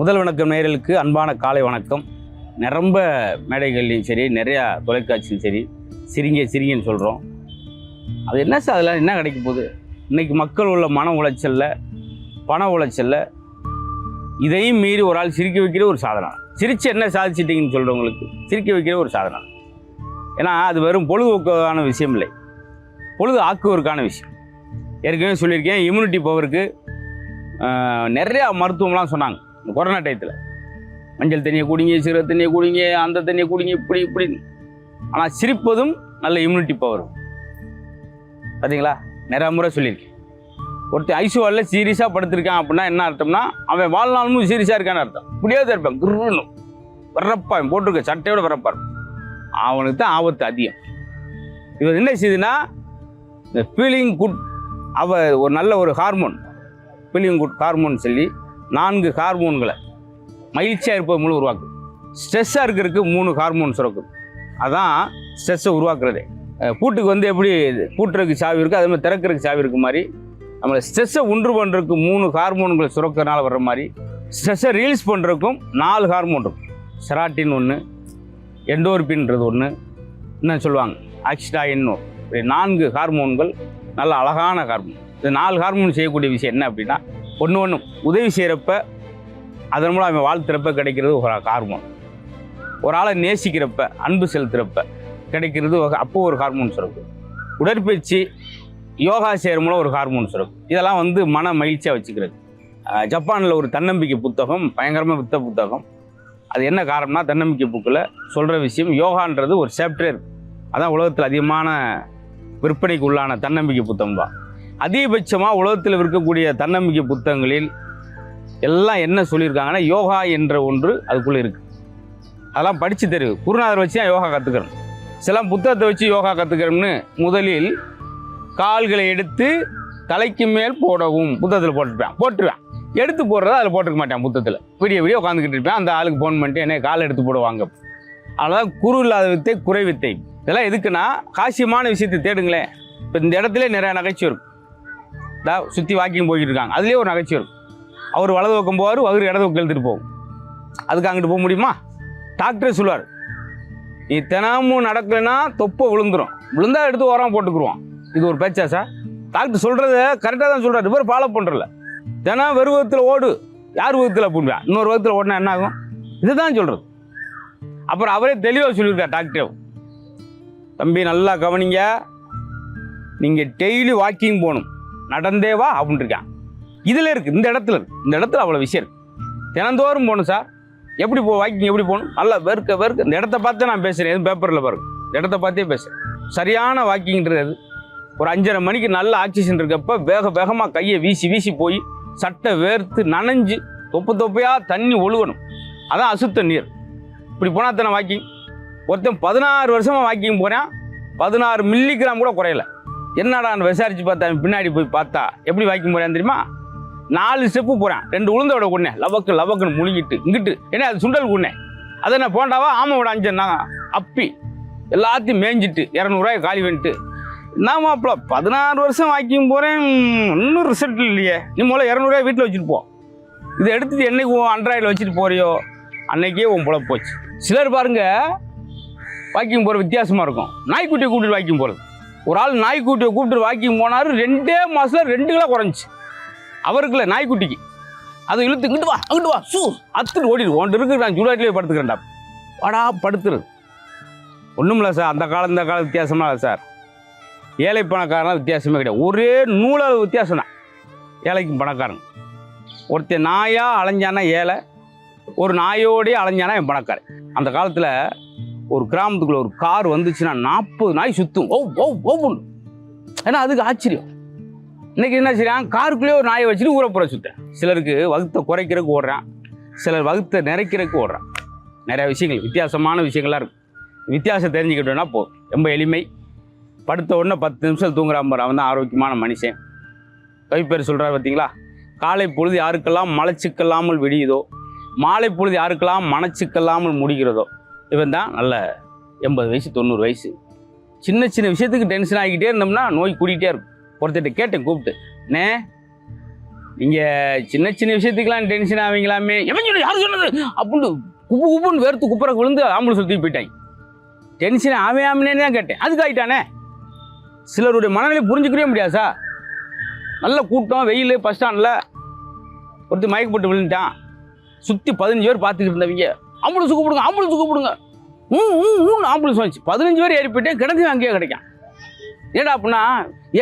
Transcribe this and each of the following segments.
முதல் வணக்கம் நேயர்களுக்கு அன்பான காலை வணக்கம். நிரம்ப மேடைகள்லையும் சரி நிறையா தொலைக்காட்சியும் சரி சிரிங்க சிரிங்கன்னு சொல்கிறோம் அது என்ன சார் அதெல்லாம் என்ன கிடைக்க போகுது? இன்றைக்கி மக்கள் உள்ள மன உளைச்சல்ல பண உளைச்சல்ல இதையும் மீறி ஒரு ஆள் சிரிக்க வைக்கிற ஒரு சாதனை. சிரித்து என்ன சாதிச்சிட்டிங்கன்னு சொல்கிறவங்களுக்கு சிரிக்க வைக்கிற ஒரு சாதனை. ஏன்னா அது வெறும் பொழுதுக்கான விஷயம் இல்லை. பொழுது ஆக்குவதற்கான விஷயம். ஏற்கனவே சொல்லியிருக்கேன் இம்யூனிட்டி பவருக்கு நிறையா மருத்துவம்லாம் சொன்னாங்க. இந்த கொரோனா டயத்தில். மஞ்சள் தண்ணியை குடிங்க சிறு தண்ணியை குடிங்க அந்த தண்ணியை குடிங்க இப்படி இப்படின்னு ஆனால் சிரிப்பதும் நல்ல இம்யூனிட்டி பவரும் பார்த்தீங்களா நிறையா முறை சொல்லியிருக்கேன். ஒருத்தர் ஐசியூவில் சீரியஸாக படுத்திருக்கான் அப்படின்னா என்ன அர்த்தம்னா அவன் வாழ்நாளும் சீரியஸாக இருக்கான்னு அர்த்தம். இப்படியே தான் இருப்பான். குருன்னு வரப்பா அவன் போட்டிருக்க சட்டையோட வரப்பா அவனுக்கு தான் ஆபத்து அதிகம். இவர் என்ன செய்யுதுன்னா இந்த ஃபீலிங் குட் அவ ஒரு நல்ல ஒரு ஹார்மோன் ஃபீலிங் குட் ஹார்மோன் சொல்லி நான்கு ஹார்மோன்களை. மகிழ்ச்சியாக இருப்பது மூலம் உருவாக்குது ஸ்ட்ரெஸ்ஸாக இருக்கிறதுக்கு மூணு ஹார்மோன் சுரக்கும். அதான் ஸ்ட்ரெஸ்ஸை உருவாக்குறதே. பூட்டுக்கு வந்து எப்படி பூட்டுறதுக்கு சாவி இருக்குது அதே மாதிரி திறக்கிறதுக்கு சாவி இருக்க மாதிரி நம்மளை ஸ்ட்ரெஸ்ஸை உண்டு பண்ணுறதுக்கு மூணு ஹார்மோன்களை சுரக்கிறனால வர்ற மாதிரி ஸ்ட்ரெஸ்ஸை ரிலீஸ் பண்ணுறதுக்கும் நாலு ஹார்மோன் இருக்கும். செராட்டின் ஒன்று எண்டோர்பின்றது ஒன்று என்ன சொல்லுவாங்க? ஆக்சிடாயின்னு இப்படி நான்கு ஹார்மோன்கள் நல்ல அழகான ஹார்மோன். இந்த நாலு ஹார்மோன் செய்யக்கூடிய விஷயம் என்ன அப்படின்னா ஒன்று ஒன்று உதவி செய்கிறப்ப அதன் மூலம் அவன் வாழ்த்துறப்ப கிடைக்கிறது ஒரு ஹார்மோன் ஒரு ஆளை நேசிக்கிறப்ப அன்பு செலுத்துகிறப்ப கிடைக்கிறது அப்போது அப்போ ஒரு ஹார்மோன் சுரக்கும் உடற்பயிற்சி யோகா செய்கிற மூலம் ஒரு ஹார்மோன் சுரக்கும் இதெல்லாம் வந்து மன மகிழ்ச்சியாக வச்சுக்கிறது. ஜப்பானில் ஒரு தன்னம்பிக்கை புத்தகம் பயங்கரமாக வித்த புத்தகம். அது என்ன காரணம்னா தன்னம்பிக்கை புக்கில் சொல்கிற விஷயம் யோகான்றது ஒரு சாப்டர் அதான் உலகத்தில் அதிகமான விற்பனைக்கு உள்ளான தன்னம்பிக்கை புத்தகம் தான் அதிகபட்சமாக உலகத்தில் இருக்கக்கூடிய தன்னம்பிக்கை புத்தகங்களில் எல்லாம் என்ன சொல்லியிருக்காங்கன்னா யோகா என்ற ஒன்று அதுக்குள்ளே இருக்குது அதெல்லாம் படித்து தெரிவு. குருநாதர் வச்சு தான் யோகா கற்றுக்கிறோம் சில புத்தகத்தை வச்சு யோகா கற்றுக்கிறோம்னு முதலில் கால்களை எடுத்து தலைக்கு மேல் போடவும் புத்தகத்தில் போட்டுருப்பேன். போட்டுருவேன். எடுத்து போடுறத அதில் போட்டுக்க மாட்டேன் புத்தகத்தில். விடிய விடிய உட்காந்துக்கிட்டு இருப்பேன். அந்த ஆளுக்கு ஃபோன் பண்ணிட்டு என்ன கால் எடுத்து போடுவாங்க. அதனால் குரு இல்லாத வித்தை குறை வித்தை. இதெல்லாம் எதுக்குன்னா காசியமான விஷயத்தை தேடுங்களேன். இப்போ இந்த இடத்துல நிறைய நகைச்சுவை இருக்கும். இதா சுற்றி வாக்கிங் போய்கிட்டு இருக்காங்க அதுலேயே ஒரு நகைச்சுவை இருக்கும். அவர் வலது பக்கம் போவார் அவர் இடது பக்கம் எழுத்துட்டு போகும். அதுக்கு அங்கிட்டு போக முடியுமா? டாக்டரே சொல்லுவார் நீ தினமும் நடக்கலைன்னா தொப்பை விழுந்துரும். விழுந்தா எடுத்து ஓரம் போட்டுக்குருவோம் இது ஒரு பேச்சா சார் டாக்டர் சொல்கிறத கரெக்டாக தான் சொல்கிறார் இவர் ஃபாலோ பண்ணுறல தினம் வெறு விதத்தில் ஓடு. யார் விதத்தில் போடுவேன் இன்னொரு விதத்தில் ஓடினா என்ன ஆகும்? இதுதான் சொல்கிறது அப்புறம் அவரே தெளிவாக சொல்லியிருக்கார் டாக்டர். தம்பி நல்லா கவனிங்க. நீங்கள் டெய்லி வாக்கிங் போகணும். நடந்தேவா அப்படின்னு இருக்கான். இதில் இருக்குது இந்த இடத்துல இருக்குது இந்த இடத்துல அவ்வளோ விஷயம் இருக்குது தினந்தோறும் போகணும் சார். எப்படி போ வாக்கிங் எப்படி போகணும்? நல்லா வெறுக்க வெறுக்க. இந்த இடத்த பார்த்து நான் பேசுகிறேன் எதுவும் பேப்பரில் பாருங்க. இந்த இடத்த பார்த்தே பேசுகிறேன் சரியான வாக்கிங்ன்றது அது. ஒரு அஞ்சரை மணிக்கு நல்ல ஆக்சிஜன் இருக்கப்ப வேக வேகமாக கையை வீசி வீசி போய் சட்டை வேர்த்து நனைஞ்சு தொப்பு தொப்பையாக தண்ணி ஒழுகணும். அதான் அசுத்த நீர். இப்படி போனால் தானே வாக்கிங்? ஒருத்தன் பதினாறு வருஷமாக வாக்கிங் போகிறேன் பதினாறு மில்லிகிராம் கூட குறையல. என்னடான்னு விசாரிச்சு பார்த்தா பின்னாடி போய் பார்த்தா? எப்படி வாக்கிங் போகிறேன் தெரியுமா? நாலு ஸ்டெப்பு போகிறேன் ரெண்டு உளுந்தோட கொண்டேன் லவக்கு லவக்குன்னு முழுங்கிட்டு இங்கிட்டு. என்ன அது சுண்டல் கொண்டேன் அதை நான் போண்டாவா? ஆமாவோட அஞ்சன்னா அப்பி. எல்லாத்தையும் மேய்ஞ்சிட்டு இரநூறுவாய் காலி பண்ணிட்டு. நான் மாப்பிள பதினாறு வருஷம் வாக்கிங் போகிறேன் இன்னும் ரிசல்ட் இல்லையே. நீ முதல்ல இரநூறுவா வீட்டில் வச்சுட்டு போ. இதை எடுத்துட்டு என்னைக்கு உன் அண்ட்ராய்டில் வச்சுட்டு போறியோ? அன்னைக்கே உன் புல போச்சு. சிலர் பாருங்க வாக்கிங் போகிற வித்தியாசமாக இருக்கும். நாய்க்குட்டியை கூப்பிட்டு வாக்கிங் போகிறது ஒரு ஆள் நாய்க்குட்டியை கூப்பிட்டு வாக்கிங் போனார் ரெண்டே மாதத்தில் ரெண்டு கிலோ குறைஞ்சி அவருக்குல நாய்க்குட்டிக்கு. அதை இழுத்து இங்கிட்டு வா அங்கிட்டு வா சூ அத்துட்டு ஓடிடு. ஒன்று இருக்கு நான் ஜூடாட்டிலே படுத்துக்கிறேன்டா. வாடா படுத்துரு. ஒன்றும் இல்லை சார் அந்த காலம் இந்த காலம் வித்தியாசமாக இல்லை சார். ஏழை பணக்காரன் வித்தியாசமே கிடையாது. ஒரே நூலளவு வித்தியாசம் தான் ஏழைக்கும் பணக்காரன். ஒருத்தன் நாயாக அலைஞ்சானா ஏழை ஒரு நாயோடய அலைஞ்சானா என் பணக்காரன். அந்த காலத்தில் ஒரு கிராமத்துக்குள்ள ஒரு கார் வந்துச்சுன்னா நாற்பது நாய் சுற்றும் ஓ ஓ ஓப்புன்னு ஏன்னா அதுக்கு ஆச்சரியம். இன்னைக்கு என்ன செய்யறான் காருக்குள்ளேயே ஒரு நாயை வச்சுட்டு ஊரை புற சுட்டேன் சிலருக்கு வகுத்தை குறைக்கிறதுக்கு ஓடுறான். சிலர் வகுத்தை நிறைக்கிறதுக்கு ஓடுறான். நிறைய விஷயங்கள் வித்தியாசமான விஷயங்கள்லாம் இருக்கும் வித்தியாசம் தெரிஞ்சுக்கிட்டோன்னா போதும். ரொம்ப எளிமை. படுத்த உடனே பத்து நிமிஷம் தூங்குறான் பாரு. அவன் தான் ஆரோக்கியமான மனுஷன். கவிப்பேர் சொல்கிறார் பார்த்தீங்களா காலை பொழுது யாருக்கெல்லாம் மலச்சிக்கல்லாமல் விடியுதோ மாலை பொழுது யாருக்கெல்லாம் மனச்சிக்கல்லாமல் முடிகிறதோ இவன் தான் நல்ல எண்பது வயசு தொண்ணூறு வயசு. சின்ன சின்ன விஷயத்துக்கு டென்ஷன் ஆகிக்கிட்டே இருந்தோம்னா நோய் கூடிக்கிட்டே இருக்கும். ஒருத்தர்கிட்ட கேட்டேன் கூப்பிட்டு நே நீங்கள் சின்ன சின்ன விஷயத்துக்கெல்லாம் டென்ஷன் ஆவீங்களாமே? எவன் சொன்ன யார் சொன்னது? அப்படின்னு குப்பு குப்புன்னு வேர்த்து குப்புற விழுந்து ஆம்புலன்ஸ் தூக்கி போயிட்டாங்க. டென்ஷன் ஆவையாமனே தான் கேட்டேன். அதுக்கு ஆகிட்டானே சிலருடைய மனநிலை புரிஞ்சுக்கவே முடியாது சார் நல்ல கூட்டம் வெயில் பஸ் ஸ்டாண்டில் ஒருத்தர் மயக்கப்பட்டு விழுந்துட்டான். சுற்றி பதினஞ்சு பேர் பார்த்துக்கிட்டு இருந்தவங்க. ஆம்புலன்ஸ் கூப்பிடுங்க ஆம்புலன்ஸ் கூப்பிடுங்க. ஊ ஊ ஊன்னு ஆம்புலன்ஸ் வந்துச்சு பதினஞ்சு பேர் ஏறி போயிட்டேன் கிடந்து அங்கேயே கிடைக்கும். ஏடா அப்படின்னா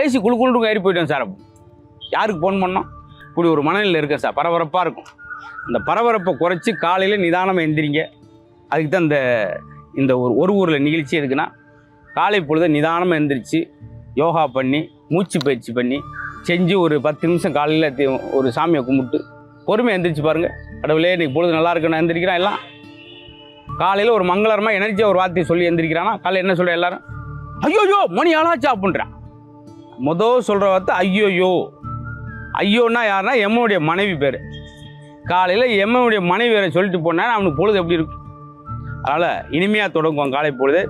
ஏசி குழு குழுக்கு ஏறி போயிட்டேன் சார் அப்போ. யாருக்கு ஃபோன் பண்ணோம்? இப்படி ஒரு மனநிலையில் இருக்கேன் சார் பரபரப்பாக இருக்கும். அந்த பரபரப்பை குறைச்சி காலையில் நிதானமாக எந்திரிங்க. அதுக்கு தான் இந்த இந்த ஒரு ஒரு ஊரில் நிகழ்ச்சி எதுக்குன்னா காலை பொழுது நிதானமாக எந்திரிச்சு யோகா பண்ணி மூச்சு பயிற்சி பண்ணி செஞ்சு ஒரு பத்து நிமிஷம் காலையில் ஒரு சாமியை கும்பிட்டு பொறுமையாக எந்திரிச்சு பாருங்கள் கடவுளே இன்னைக்கு பொழுது நல்லா இருக்குன்னு எந்திரிக்கிறான் எல்லாம். காலையில் ஒரு மங்களகரமாக எனர்ஜியாக ஒரு வார்த்தையை சொல்லி எந்திரிக்கிறானா? காலையில் என்ன சொல்ற எல்லாரும்? ஐயோயோ மணி ஆளாச்சா அப்படின்றான் மொதல் சொல்கிற வார்த்தை ஐயோயோ. ஐயோன்னா யாருன்னா எம்மனுடைய மனைவி பேர். காலையில் எம்மனுடைய மனைவி பேரை சொல்லிட்டு போனால் அவனுக்கு பொழுது எப்படி இருக்கும் அதனால் இனிமையாக தொடங்குவோம் காலை பொழுது.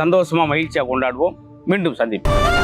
சந்தோஷமாக மகிழ்ச்சியாக கொண்டாடுவோம். மீண்டும் சந்திப்போம்.